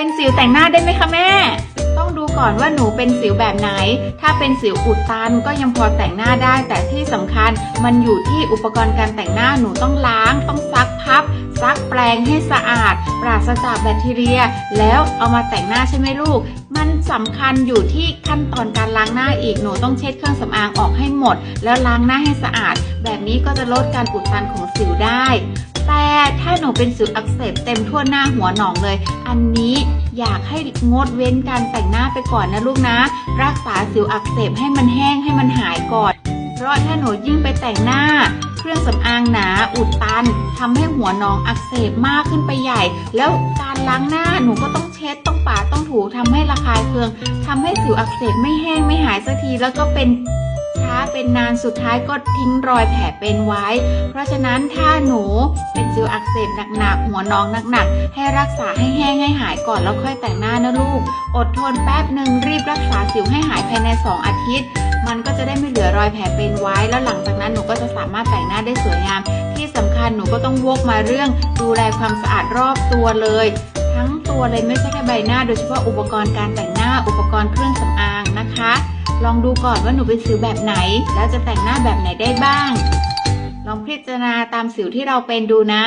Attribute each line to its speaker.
Speaker 1: เป็นสิวแต่งหน้าได้ไหมคะแม่ ต้องดูก่อนว่าหนูเป็นสิวแบบไหน ถ้าเป็นสิวอุดตันก็ยังพอแต่งหน้าได้ แต่ที่สำคัญมันอยู่ที่อุปกรณ์การแต่งหน้าหนูต้องล้าง ต้องซักพับ ซักแปรงให้สะอาด ปราศจากแบคทีเรีย แล้วเอามาแต่งหน้าใช่ไหมลูกมันสำคัญอยู่ที่ขั้นตอนการล้างหน้าอีกหนูต้องเช็ดเครื่องสำอางออกให้หมด แล้วล้างหน้าให้สะอาด แบบนี้ก็จะลดการอุดตันของสิวได้ แต่ถ้าหนูเป็นสิวอักเสบเต็มทั่วหน้าหัวหนองเลย อันนี้อยากให้งดเว้นการแต่งหน้าไปก่อนนะลูกนะ รักษาสิวอักเสบให้มันแห้งให้มันหายก่อน เพราะถ้าหนูยิ่งไปแต่งหน้า เครื่องสำอางหนาอุดตันทำให้หัวหนองอักเสบมากขึ้นไปใหญ่ แล้วการล้างหน้าหนูก็ต้องเช็ดต้องปาดต้องถูทำให้ระคายเคืองทำให้สิวอักเสบไม่แห้งไม่หายสักทีแล้วก็เป็น ช้าเป็นนานสุดท้ายก็ทิ้งรอยแผลเป็นไว้ เพราะฉะนั้นถ้าหนูเป็นสิวอักเสบหนักๆหัวน้องหนักๆ ให้รักษาให้แห้งให้หายก่อนแล้วค่อยแต่งหน้านะลูก อดทนแป๊บหนึ่งรีบรักษาสิวให้หายภายใน 2 อาทิตย์ มันก็จะได้ไม่เหลือรอยแผลเป็นไว้ แล้วหลังจากนั้นหนูก็จะสามารถแต่งหน้าได้สวยงาม ที่สำคัญหนูก็ต้องวกมาเรื่องดูแลความสะอาดรอบตัวเลยทั้งตัวเลยไม่ใช่แค่ใบหน้าโดยเฉพาะอุปกรณ์การแต่งหน้าอุปกรณ์เครื่องสำอางนะคะ ลองดูก่อนว่าหนูเป็นสิวแบบไหน แล้วจะแต่งหน้าแบบไหนได้บ้าง ลองพิจารณาตามสิวที่เราเป็นดูนะ